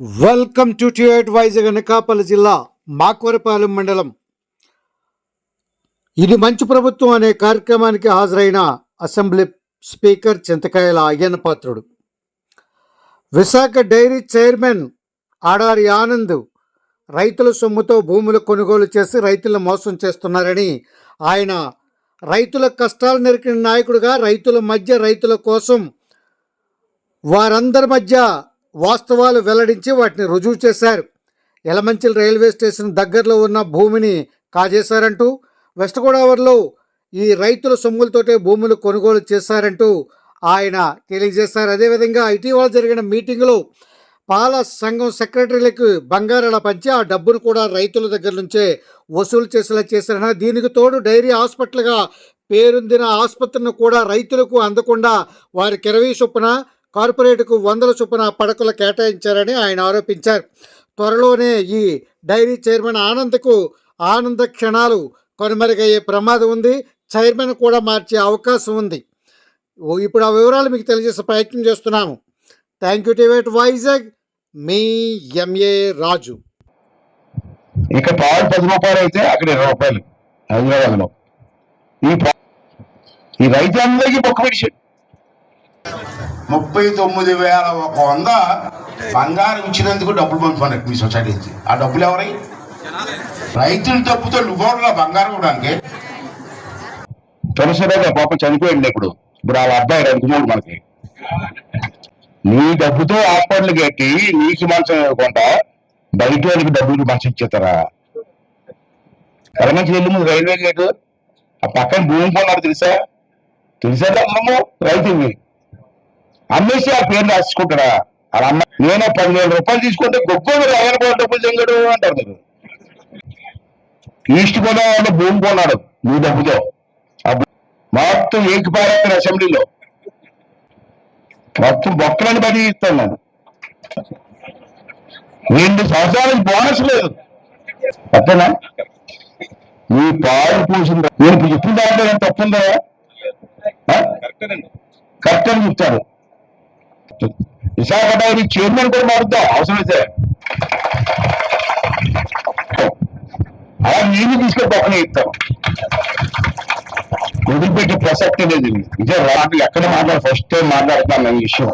Welcome to టిఎట్ వైజాగ్ అనకాపల్లి జిల్లా మాకవరపాలెం మండలం. ఇది మంచి ప్రభుత్వం అనే కార్యక్రమానికి హాజరైన assembly speaker Chintakayala Ayyanna Patrudu. Visakha dairy chairman Adari Anand రైతుల సొమ్ముతో భూములు కొనుగోలు చేసి రైతులను మోసం చేస్తున్నారని ఆయన రైతుల కష్టాలు నెరికిన నాయకుడిగా రైతుల మధ్య రైతుల కోసం వారందరి మధ్య వాస్తవాలు వెల్లడించి వాటిని రుజువు చేశారు. ఎలమంచిల్ రైల్వే స్టేషన్ దగ్గరలో ఉన్న భూమిని కాజేశారంటూ వెస్ట్ గోదావరిలో ఈ రైతుల సొమ్ములతోటే భూములు కొనుగోలు చేశారంటూ ఆయన తెలియజేశారు. అదేవిధంగా ఇటీవల జరిగిన మీటింగ్లో పాల సంఘం సెక్రటరీలకు బంగారాల పంచి ఆ డబ్బును కూడా రైతుల దగ్గర నుంచే వసూలు చేసేలా చేశారని దీనికి తోడు డైరీ హాస్పిటల్గా పేరొందిన ఆసుపత్రిని కూడా రైతులకు అందకుండా వారికి ఇరవై చొప్పున కార్పొరేట్కు వందల చొప్పున పడకలు కేటాయించారని ఆయన ఆరోపించారు. త్వరలోనే ఈ డైరీ చైర్మన్ ఆనంద్కు ఆనంద క్షణాలు కొనుమరుగయ్యే ప్రమాదం ఉంది. చైర్మన్ కూడా మార్చే అవకాశం ఉంది. ఇప్పుడు ఆ వివరాలు మీకు తెలియజేసే ప్రయత్నం చేస్తున్నాము. థ్యాంక్ యూ టివేట్ వైజాగ్. మీ ఎంఏ రాజు. ఇక పాలు పది రూపాయలు అయితే అక్కడ ఇరవై రూపాయలు. హైదరాబాద్లో ఈ పా- ఈ బొక్క ముప్పై తొమ్మిది వేల ఒక వంద బంగారం ఇచ్చినందుకు డబ్బులు పంపాను మీ సొసైటీ ఆ డబ్బులు ఎవరై? రైతుల డబ్బుతో నువ్వు బంగారం ఇవ్వడానికి? తులసిరాజు పాప చనిపోయింది ఇప్పుడు. ఇప్పుడు వాళ్ళ అబ్బాయి రఘుమూడు మనకి. నీ డబ్బుతో హాస్పిటల్ కట్టి నీకు మంచం ఇవ్వకుండా బయట వాళ్ళకి డబ్బులు మంచం ఇచ్చేస్తారా? కలమంచి వెళ్ళి ముందు రైల్వే గేటు ఆ పక్కన భూమి కొన్నాడు తెలుసా? తెలుసా అమ్మము రైతువి అమ్మేసి ఆ పేరు రాసుకుంటారా అలా అమ్మ నేను పదివేల రూపాయలు తీసుకుంటే గొప్ప ఎగర డబ్బులు చెంగడు అంటారు మీరు ఈస్ట్ గోదావరిలో భూమి కొన్నాడు నీ డబ్బుతో. మొత్తం ఏకపారేస్తారు అసెంబ్లీలో. మొత్తం బొక్కలని బడి ఇస్తాను నేను. రెండు సంవత్సరాలకు బోనస్ లేదు. అంతేనా నీ పాలు పూసిన నేను ఇప్పుడు చెప్పిన దాంట్లో తప్పుందా? కరెక్ట్ అని చెప్తారు. విశాఖ డైరీ చైర్మన్ కూడా మారుద్దాం అవసరమైతే అలా నీళ్ళు తీసుకొని పక్కన ఇస్తాం వదిలిపెట్టే ప్రసక్తి లేదు ఇదే. రాదు ఎక్కడ మాట్లాడు ఫస్ట్ టైం మాట్లాడుతున్నాను ఈ విషయం.